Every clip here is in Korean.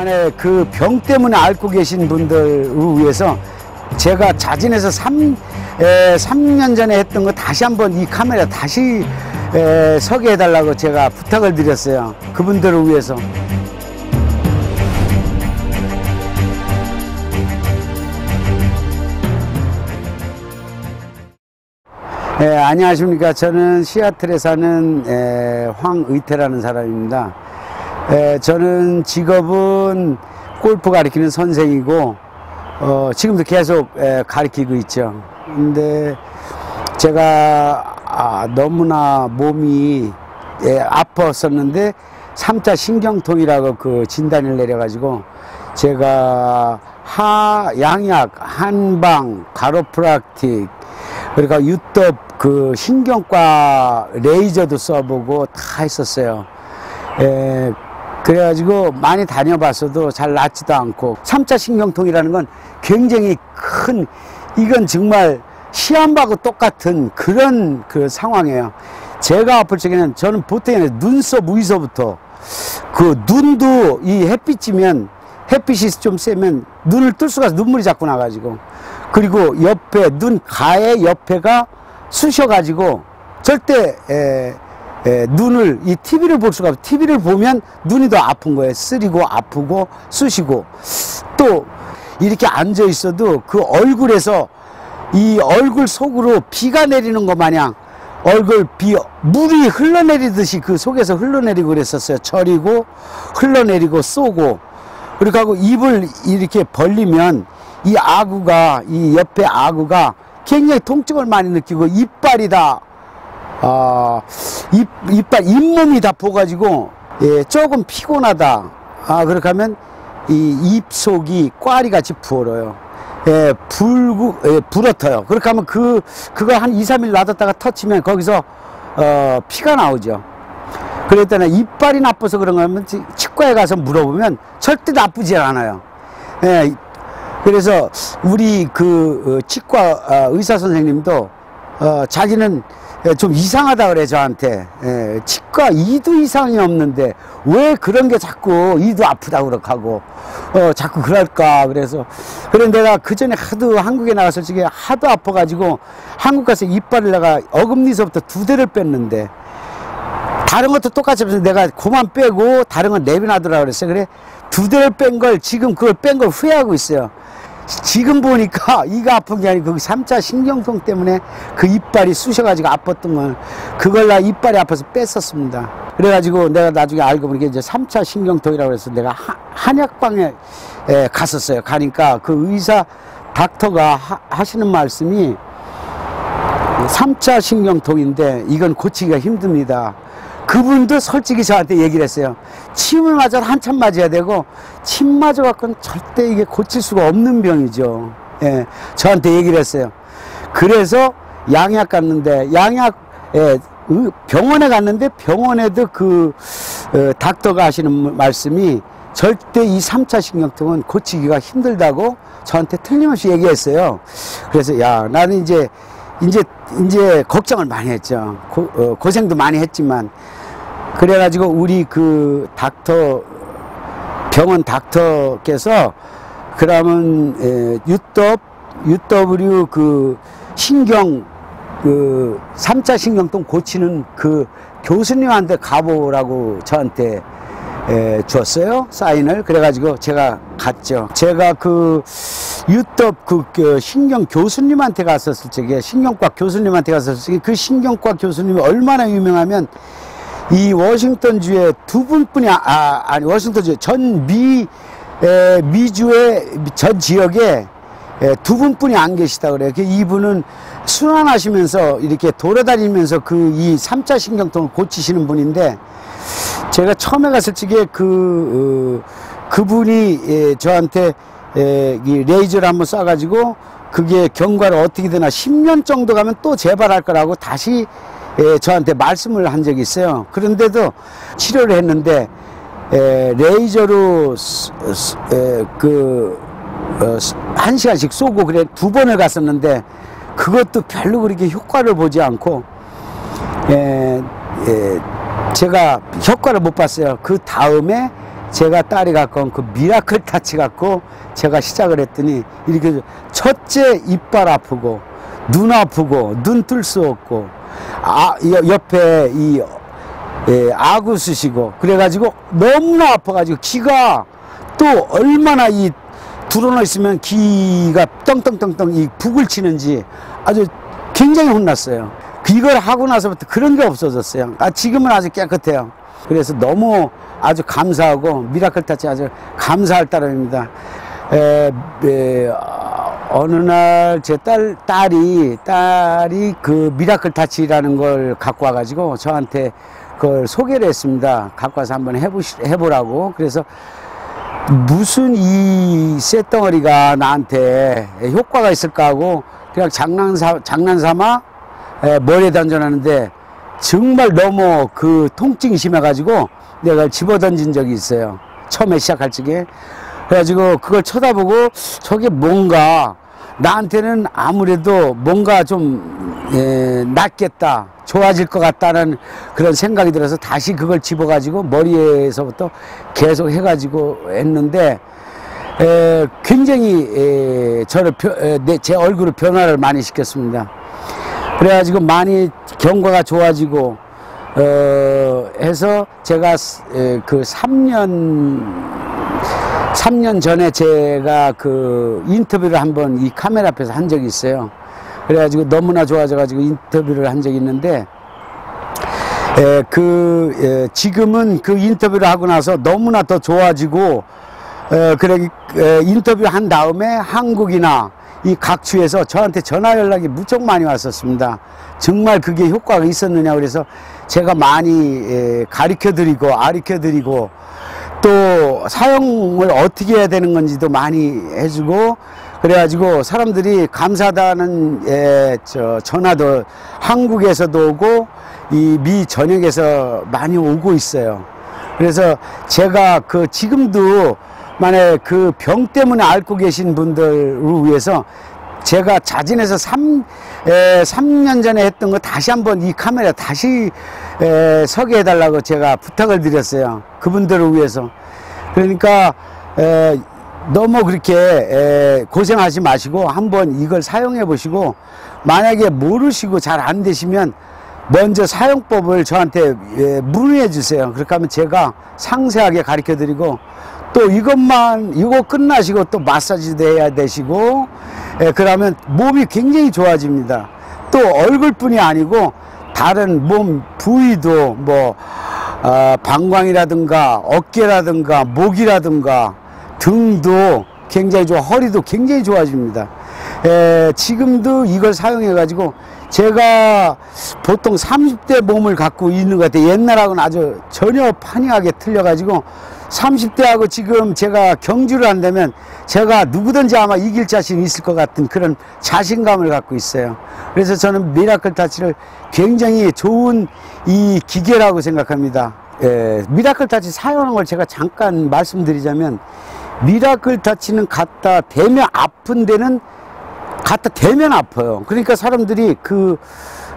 만에 그 병 때문에 앓고 계신 분들을 위해서 제가 자진해서 3, 에, 3년 전에 했던 거 다시 한번 이 카메라 다시 에, 서게 해달라고 제가 부탁을 드렸어요. 그분들을 위해서. 예, 안녕하십니까. 저는 시애틀에 사는 에, 황의태라는 사람입니다. 에, 저는 직업은 골프 가르치는 선생이고, 어, 지금도 계속 에, 가르치고 있죠. 근데 제가 아, 너무나 몸이 예, 아팠었는데 3차 신경통이라고 그 진단을 내려가지고 제가 하, 양약, 한방, 가로프락틱, 그러니까 유톱 그 신경과 레이저도 써보고 다 했었어요. 에, 그래가지고 많이 다녀봤어도 잘 낫지도 않고 3차 신경통이라는 건 굉장히 큰 이건 정말 시한바하고 똑같은 그런 그 상황이에요. 제가 아플 적에는 저는 보통 눈썹 위서부터 그 눈도 이 햇빛이면 햇빛이 좀 세면 눈을 뜰 수가 눈물이 자꾸 나가지고 그리고 옆에 눈 가에 옆에가 쑤셔가지고 절대 에, 에, 눈을 이 TV를 볼 수가 없어. TV를 보면 눈이 더 아픈 거예요. 쓰리고 아프고 쑤시고 또 이렇게 앉아 있어도 그 얼굴에서 이 얼굴 속으로 비가 내리는 것 마냥 얼굴 비 물이 흘러내리듯이 그 속에서 흘러내리고 그랬었어요. 저리고 흘러내리고 쏘고 그렇게 하고 입을 이렇게 벌리면 이 아구가 이 옆에 아구가 굉장히 통증을 많이 느끼고 이빨이 다 아, 입, 이빨 잇몸이 다 부어가지고 예, 조금 피곤하다. 아 그렇게 하면 이 입 속이 꽈리 같이 부어요. 예, 불구, 예, 불어터요. 그렇게 하면 그, 그거 한 2, 3일 놔뒀다가 터치면 거기서, 어, 피가 나오죠. 그랬더니 이빨이 나빠서 그런 거면 치과에 가서 물어보면 절대 나쁘지 않아요. 예, 그래서 우리 그 어, 치과 어, 의사 선생님도, 어, 자기는 좀 이상하다 그래 저한테. 예, 치과 이도 이상이 없는데 왜 그런 게 자꾸 이도 아프다 그렇게 하고 어 자꾸 그럴까? 그래서 그런데 내가 그 전에 하도 한국에 나갔을 적에 하도 아파가지고 한국 가서 이빨을 내가 어금니서부터 두 대를 뺐는데 다른 것도 똑같이 해서 내가 그만 빼고 다른 건 내비놔두라 그랬어요. 그래 두 대를 뺀 걸 지금 그걸 뺀 걸 후회하고 있어요 지금 보니까 이가 아픈 게 아니고 그 3차 신경통 때문에 그 이빨이 쑤셔가지고 아팠던 걸 그걸 나 이빨이 아파서 뺐었습니다. 그래가지고 내가 나중에 알고 보니까 이제 3차 신경통이라고 해서 내가 하, 한약방에 에, 갔었어요. 가니까 그 의사 닥터가 하, 하시는 말씀이 3차 신경통인데 이건 고치기가 힘듭니다. 그분도 솔직히 저한테 얘기를 했어요. 침을 맞아도 한참 맞아야 되고 침 맞아 갖고는 절대 이게 고칠 수가 없는 병이죠. 예, 저한테 얘기를 했어요. 그래서 양약 갔는데 양약 예, 병원에 갔는데 병원에도 그 어, 닥터가 하시는 말씀이 절대 이 3차 신경통은 고치기가 힘들다고 저한테 틀림없이 얘기했어요. 그래서 야 나는 이제 이제 이제 걱정을 많이 했죠. 고, 어, 고생도 많이 했지만 그래가지고 우리 그 닥터 병원 닥터께서 그러면 에, 유톱 UW 그 신경 그 3차 신경통 고치는 그 교수님한테 가보라고 저한테 에, 줬어요 사인을. 그래가지고 제가 갔죠. 제가 그 유톱 그, 그 신경 교수님한테 갔었을 적에 신경과 교수님한테 갔었을 적에 그 신경과 교수님이 얼마나 유명하면 이 워싱턴주의 두 분뿐이 아, 아 아니 워싱턴주 전미 미주의 전 지역에 에, 두 분뿐이 안 계시다 그래요. 그 이분은 순환하시면서 이렇게 돌아다니면서 그이 3차 신경통을 고치시는 분인데 제가 처음에 갔을 적에 그 어, 그분이 에, 저한테 에, 이 레이저를 한번 쏴가지고 그게 경과를 어떻게 되나 10년 정도 가면 또 재발할 거라고 다시 예, 저한테 말씀을 한 적이 있어요. 그런데도 치료를 했는데 에, 레이저로 에, 그, 어, 한 시간씩 쏘고 그래 두 번을 갔었는데 그것도 별로 그렇게 효과를 보지 않고 에, 에, 제가 효과를 못 봤어요. 그 다음에 제가 딸이 갖고 온 그 미라클 타치 갖고 제가 시작을 했더니 이렇게 첫째 이빨 아프고 눈 아프고 눈 뜰 수 없고 아 여- 옆에 이 예, 아구 쓰시고 그래가지고 너무나 아파가지고 기가 또 얼마나 이 들어놓 있으면 기가 떵떵떵떵 이 북을 치는지 아주 굉장히 혼났어요. 이걸 하고 나서부터 그런 게 없어졌어요. 아 지금은 아주 깨끗해요. 그래서 너무 아주 감사하고 미라클 타치 아주 감사할 따름입니다. 에, 에, 어, 어느 날 제 딸 딸이 딸이 그 미라클 타치라는 걸 갖고 와가지고 저한테 그걸 소개를 했습니다. 갖고 와서 한번 해보시 해보라고 그래서 무슨 이 쇳덩어리가 나한테 효과가 있을까 하고 그냥 장난삼, 장난삼아 에, 머리에 던져놨는데 정말 너무 그 통증이 심해가지고 내가 집어 던진 적이 있어요. 처음에 시작할 적에. 그래가지고 그걸 쳐다보고 저게 뭔가 나한테는 아무래도 뭔가 좀 에, 낫겠다 좋아질 것 같다는 그런 생각이 들어서 다시 그걸 집어가지고 머리에서부터 계속 해가지고 했는데 에, 굉장히 에, 저를 벼- 에, 내, 제 얼굴을 변화를 많이 시켰습니다. 그래가지고 많이 경과가 좋아지고 어, 해서 제가 스- 에, 그 3년 3년 전에 제가 그 인터뷰를 한번 이 카메라 앞에서 한 적이 있어요. 그래가지고 너무나 좋아져가지고 인터뷰를 한 적이 있는데, 에, 그, 에, 지금은 그 인터뷰를 하고 나서 너무나 더 좋아지고, 에, 그래, 에, 인터뷰 한 다음에 한국이나 이 각주에서 저한테 전화 연락이 무척 많이 왔었습니다. 정말 그게 효과가 있었느냐 그래서 제가 많이 에, 가르쳐 드리고, 아르켜 드리고, 또 사용을 어떻게 해야 되는 건지도 많이 해주고 그래가지고 사람들이 감사하다는 예, 저 전화도 한국에서도 오고 이 미 전역에서 많이 오고 있어요. 그래서 제가 그 지금도 만약 그병 때문에 앓고 계신 분들을 위해서 제가 자진해서 3, 에, 3년 전에 했던 거 다시 한번 이 카메라 다시 에, 서게 해달라고 제가 부탁을 드렸어요. 그분들을 위해서. 그러니까 에, 너무 그렇게 에, 고생하지 마시고 한번 이걸 사용해 보시고 만약에 모르시고 잘 안 되시면 먼저 사용법을 저한테 예, 문의해 주세요. 그렇게 하면 제가 상세하게 가르쳐 드리고 또 이것만 이거 끝나시고 또 마사지도 해야 되시고 예, 그러면 몸이 굉장히 좋아집니다. 또 얼굴뿐이 아니고 다른 몸 부위도 뭐 어, 방광이라든가 어깨라든가 목이라든가 등도 굉장히 좋아 허리도 굉장히 좋아집니다. 에, 지금도 이걸 사용해 가지고 제가 보통 30대 몸을 갖고 있는 것 같아요. 옛날하고는 아주 전혀 판이하게 틀려 가지고 30대하고 지금 제가 경주를 한다면 제가 누구든지 아마 이길 자신이 있을 것 같은 그런 자신감을 갖고 있어요. 그래서 저는 미라클 타치를 굉장히 좋은 이 기계라고 생각합니다. 예, 미라클 타치 사용하는 걸 제가 잠깐 말씀드리자면 미라클 타치는 갖다 대면 아픈 데는 갖다 대면 아파요. 그러니까 사람들이 그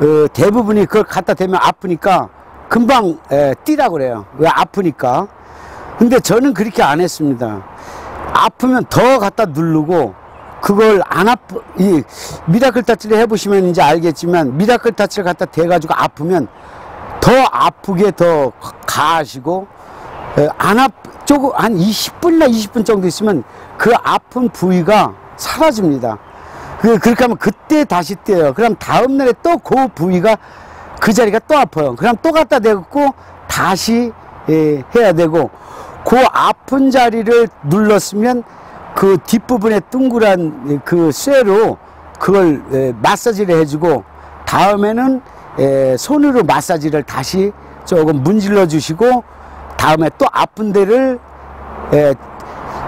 어, 대부분이 그걸 갖다 대면 아프니까 금방 에, 뛰라 그래요. 왜 아프니까. 근데 저는 그렇게 안 했습니다. 아프면 더 갖다 누르고 그걸 안 아프 이 미라클 타치를 해보시면 이제 알겠지만 미라클 타치를 갖다 대가지고 아프면 더 아프게 더 가하시고 에, 안 아프 조금 한 20분이나 20분 정도 있으면 그 아픈 부위가 사라집니다. 그 그렇게 하면 그때 다시 떼요. 그럼 다음 날에 또 그 부위가 그 자리가 또 아파요. 그럼 또 갖다 대고 다시 예, 해야 되고 그 아픈 자리를 눌렀으면 그 뒷부분에 둥그란 그 쇠로 그걸 예, 마사지를 해주고 다음에는 예, 손으로 마사지를 다시 조금 문질러 주시고 다음에 또 아픈 데를 예,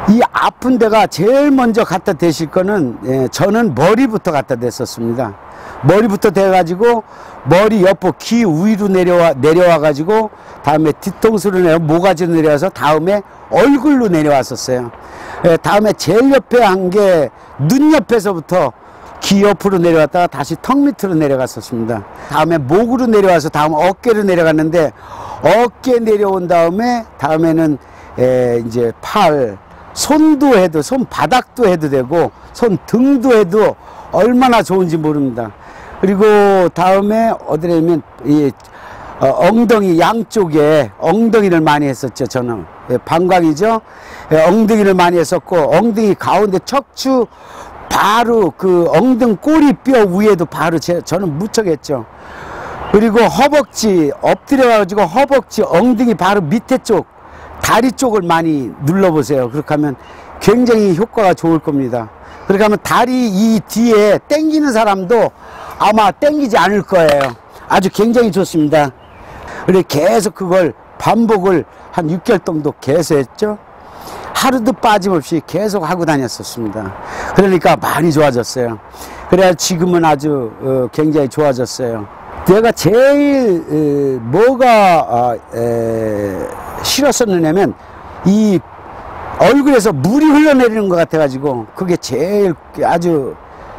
이 아픈 데가 제일 먼저 갖다 대실 거는 예, 저는 머리부터 갖다 댔었습니다. 머리부터 대가지고 머리 옆으로 귀 위로 내려와 내려와 가지고 다음에 뒤통수로 내려 모가지로 내려와서 다음에 얼굴로 내려왔었어요. 예, 다음에 제일 옆에 한 게 눈 옆에서부터 귀 옆으로 내려왔다가 다시 턱 밑으로 내려갔었습니다. 다음에 목으로 내려와서 다음 어깨로 내려갔는데 어깨 내려온 다음에 다음에는 에, 이제 팔, 손도 해도 손 바닥도 해도 되고 손 등도 해도 얼마나 좋은지 모릅니다. 그리고 다음에 어디냐면 이 어, 엉덩이 양쪽에 엉덩이를 많이 했었죠. 저는 예, 방광이죠. 예, 엉덩이를 많이 했었고 엉덩이 가운데 척추 바로 그 엉덩 꼬리뼈 위에도 바로 제, 저는 무척 했죠. 그리고 허벅지 엎드려 가지고 허벅지 엉덩이 바로 밑에 쪽 다리 쪽을 많이 눌러보세요. 그렇게 하면 굉장히 효과가 좋을 겁니다. 그렇게 하면 다리 이 뒤에 땡기는 사람도 아마 땡기지 않을 거예요. 아주 굉장히 좋습니다. 그래 계속 그걸 반복을 한 6개월 정도 계속 했죠. 하루도 빠짐없이 계속 하고 다녔었습니다. 그러니까 많이 좋아졌어요. 그래야 지금은 아주 어, 굉장히 좋아졌어요. 내가 제일 에, 뭐가 아, 에, 싫었었느냐면 이 얼굴에서 물이 흘러내리는 것 같아가지고 그게 제일 아주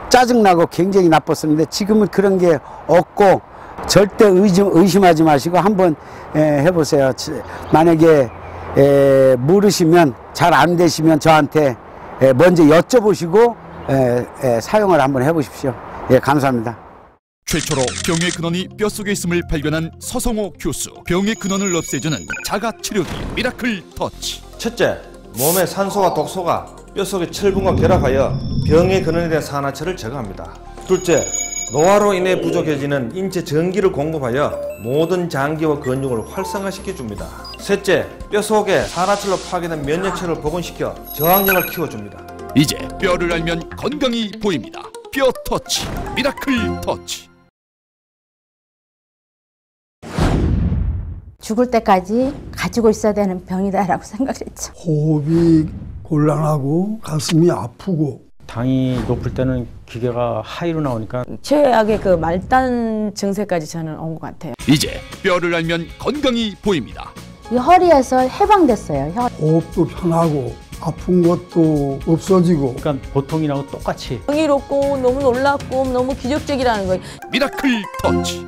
짜증나고 굉장히 나빴었는데 지금은 그런 게 없고 절대 의심, 의심하지 마시고 한번 에, 해보세요. 지- 만약에 에, 모르시면 잘 안 되시면 저한테 에, 먼저 여쭤보시고 사용을 한번 해보십시오. 예, 감사합니다. 최초로 병의 근원이 뼛속에 있음을 발견한 서성호 교수 병의 근원을 없애주는 자가 치료기 미라클 터치 첫째, 몸의 산소와 독소가 뼛속의 철분과 결합하여 병의 근원에 대한 산화철을 제거합니다. 둘째, 노화로 인해 부족해지는 인체 전기를 공급하여 모든 장기와 근육을 활성화시켜 줍니다. 셋째, 뼛속에 산화철로 파괴된 면역체를 복원시켜 저항력을 키워줍니다. 이제 뼈를 알면 건강이 보입니다 뼈 터치 미라클 터치 죽을 때까지 가지고 있어야 되는 병이다라고 생각했죠. 호흡이 곤란하고 가슴이 아프고 당이 높을 때는 기계가 하이로 나오니까 최악의 그 말단 증세까지 저는 온 것 같아요. 이제 뼈를 알면 건강이 보입니다 이 허리에서 해방됐어요. 혀- 호흡도 편하고 아픈 것도 없어지고 그러니까 보통이라고 똑같이 흥이롭고 너무 놀랍고 너무 기적적이라는 거예요. 미라클 터치